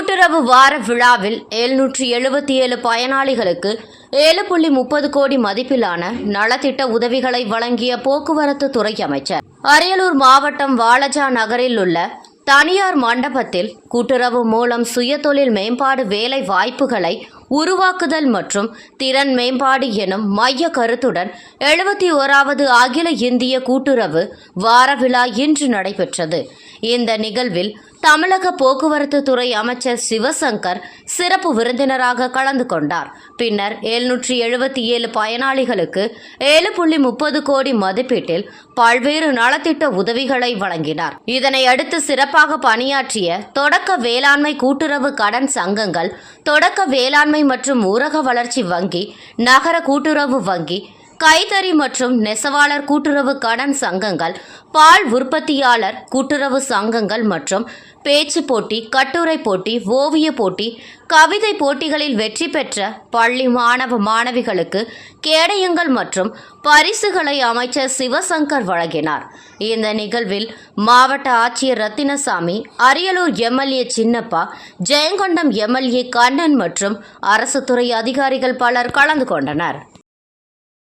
கூட்டுறவு வார விழாவில் எழுநூற்றி எழுபத்தி ஏழு பயனாளிகளுக்கு ஏழு புள்ளி முப்பது கோடி மதிப்பிலான நலத்திட்ட உதவிகளை வழங்கிய போக்குவரத்து துறை அமைச்சர். அரியலூர் மாவட்டம் வாலஜா நகரில் உள்ள தனியார் மண்டபத்தில் கூட்டுறவு மூலம் சுயதொழில் மேம்பாடு வேலை வாய்ப்புகளை உருவாக்குதல் மற்றும் திறன் மேம்பாடு எனும் மைய கருத்துடன் எழுபத்தி ஓராவது அகில இந்திய கூட்டுறவு வார விழா இன்று நடைபெற்றது. இந்த நிகழ்வில் தமிழக போக்குவரத்து துறை அமைச்சர் சிவசங்கர் சிறப்பு விருந்தினராக கலந்து கொண்டார். பின்னர் எழுநூற்றி எழுபத்தி ஏழு பயனாளிகளுக்கு ஏழு புள்ளி முப்பது கோடி மதிப்பீட்டில் பல்வேறு நலத்திட்ட உதவிகளை வழங்கினார். இதனை அடுத்து சிறப்பாக பணியாற்றிய தொடக்க வேளாண்மை கூட்டுறவு கடன் சங்கங்கள் தொடக்க வேளாண்மை மற்றும் ஊரக வளர்ச்சி வங்கி நகர கூட்டுறவு வங்கி கைத்தறி மற்றும் நெசவாளர் கூட்டுறவு கடன் சங்கங்கள் பால் உற்பத்தியாளர் கூட்டுறவு சங்கங்கள் மற்றும் பேச்சு போட்டி கட்டுரை போட்டி ஓவிய போட்டி கவிதை போட்டிகளில் வெற்றி பெற்ற பள்ளி மாணவ மாணவிகளுக்கு கேடயங்கள் மற்றும் பரிசுகளை அமைச்சர் சிவசங்கர் வழங்கினார். இந்த நிகழ்வில் மாவட்ட ஆட்சியர் ரத்தினசாமி அரியலூர் எம்எல்ஏ சின்னப்பா ஜெயங்கொண்டம் எம்எல்ஏ கண்ணன் மற்றும் அரசு துறை அதிகாரிகள் பலர் கலந்து கொண்டனர்.